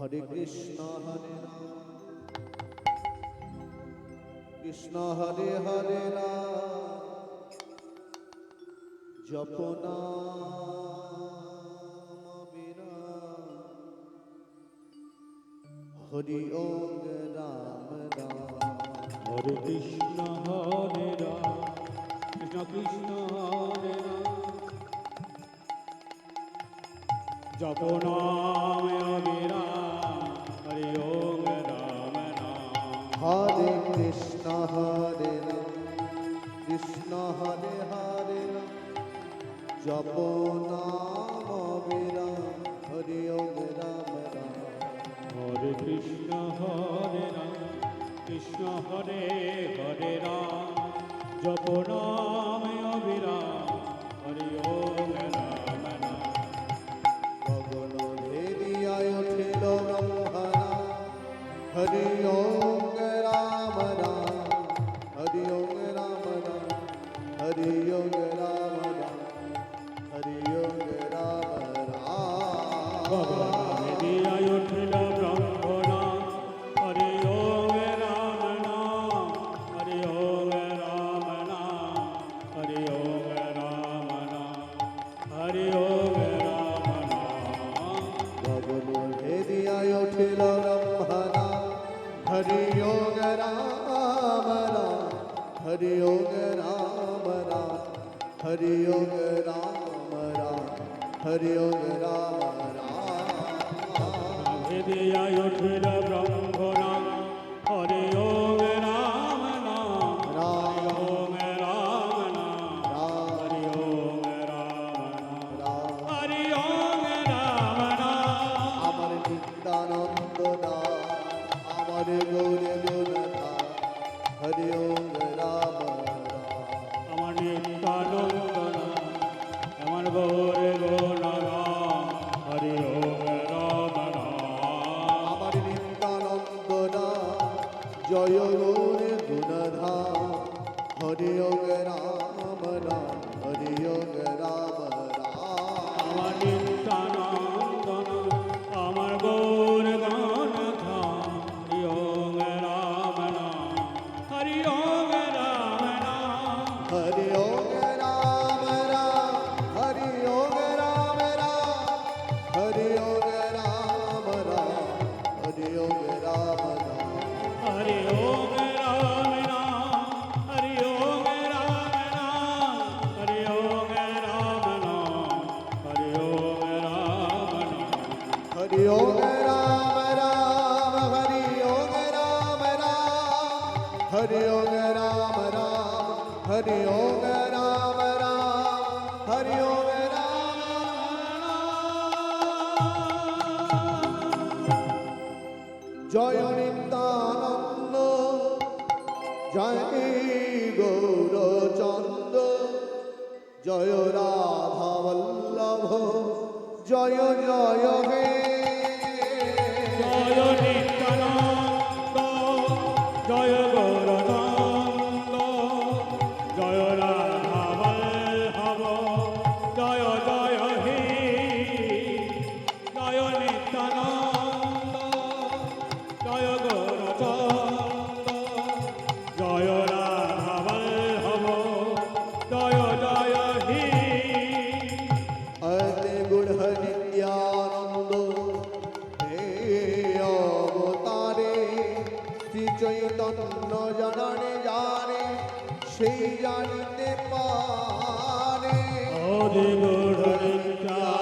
হরে কৃষ্ণ, হরে রাম। কৃষ্ণ, হরে হরে রাম। হরি ওম রাম রাম। হরে কৃষ্ণ, হরে রাম। কৃষ্ণ কৃষ্ণ, হরে জপ নাম অবিরাম। কৃষ্ণ হরে রাম কৃষ্ণ হরে হরে রাম। জপ নাম বিরাম হরি ওম রাম রাম। হরে কৃষ্ণ হরে রাম কৃষ্ণ হরে হরে রাম। জপ নাম অবিরাম হরি ওম রাম নাম গগন ভেদিয়ায় উঠিল ব্রহ্মণা হরি ওম હરિયોગ રામ રામ હરિયોગ રામ રામ. હરિયા ઉઠ બ્રહ્મ રામ હરિયોગ રામ નામ રામ ઓમ રામ નામ રામ હરિયોગ રામ રામ. હરિયોગ રામ નામ અમર નિત્યાનંદ નામ અમર ગૌર ગુણ હરિયોગ হরি ওম রাম রাম হরি ওম রাম রাম হরি ওম রাম রাম হরি ওম রাম রাম হরি ওম জয় নিত্যানন্দ জয় গৌরচন্দ্র জয় রাধা বল্লভ জয় জয় হে সেই জানিতে পারে। গুরু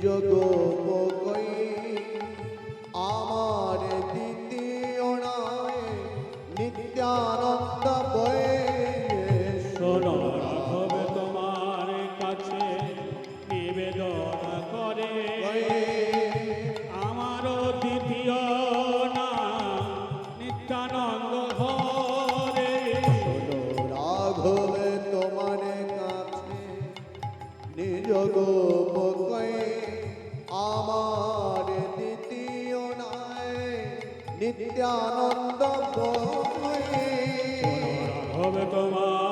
যত কই আমার দ্বিতীয় নায় নিত্যানন্দ বয়ে। শোনো রাঘব তোমার কাছে নিবেদন করে। আমারও দ্বিতীয় আনন্দ হবে তোমার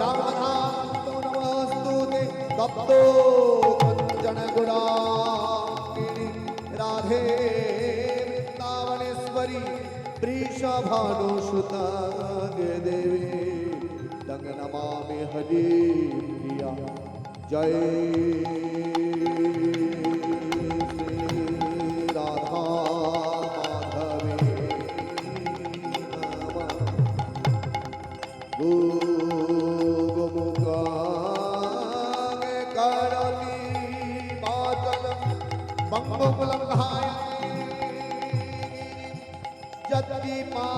रामकथा नमस्तु ते तप्तो कुञ्जन गुणाङ्गिनि राधे वृन्दावनेश्वरी वृषभानुसुतदेवी दङ्ग नमामि हरि प्रिया जय বঙ্গগুলাম ঘাই যদি মা